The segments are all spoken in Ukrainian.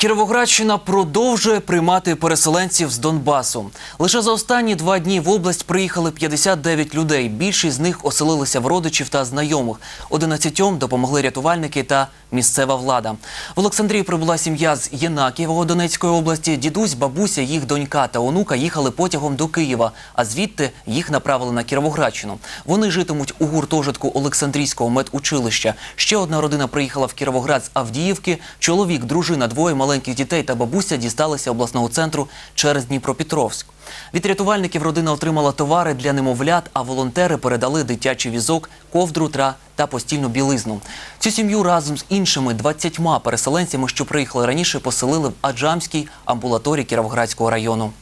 Кіровоградщина продовжує приймати переселенців з Донбасу. Лише за останні два дні в область приїхали 59 людей. Більшість з них оселилися в родичів та знайомих. 11 допомогли рятувальники та місцева влада. В Олександрії прибула сім'я з Єнакієвого Донецької області. Дідусь, бабуся, їх донька та онука їхали потягом до Києва, а звідти їх направили на Кіровоградщину. Вони житимуть у гуртожитку Олександрійського медучилища. Ще одна родина приїхала в Кіровоград з Авдіївки. Чоловік, дружина, двоє маленьких дітей та бабуся дісталися обласного центру через Дніпропетровськ. Від рятувальників родина отримала товари для немовлят, а волонтери передали дитячий візок, ковдру тра та постільну білизну. Цю сім'ю разом з іншими 20 переселенцями, що приїхали раніше, поселили в Аджамській амбулаторії Кіровоградського району.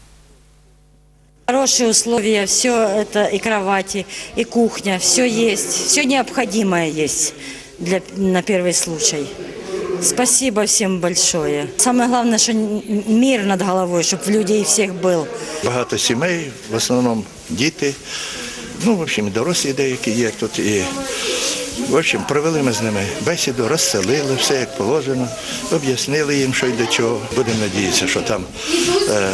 Хорошие условия, все это и кровати, и кухня, все есть, все необходимое есть для, на первый случай. Спасибо всем большое. Самое главное, что м- мир над головой, чтобы в людей всех был. Багато сімей, в основному діти, ну, в общем, дорослі деякі є тут. І, в общем, провели ми з ними бесіду, розселили все як положено, об'яснили їм, що й до чого. Будемо надіятися, що там е,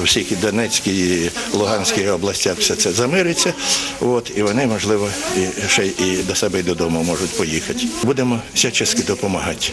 у всіх Донецькій, і Луганській областях все це замириться. От, і вони, можливо, і ще і до себе і додому можуть поїхати. Будемо всячески допомагати.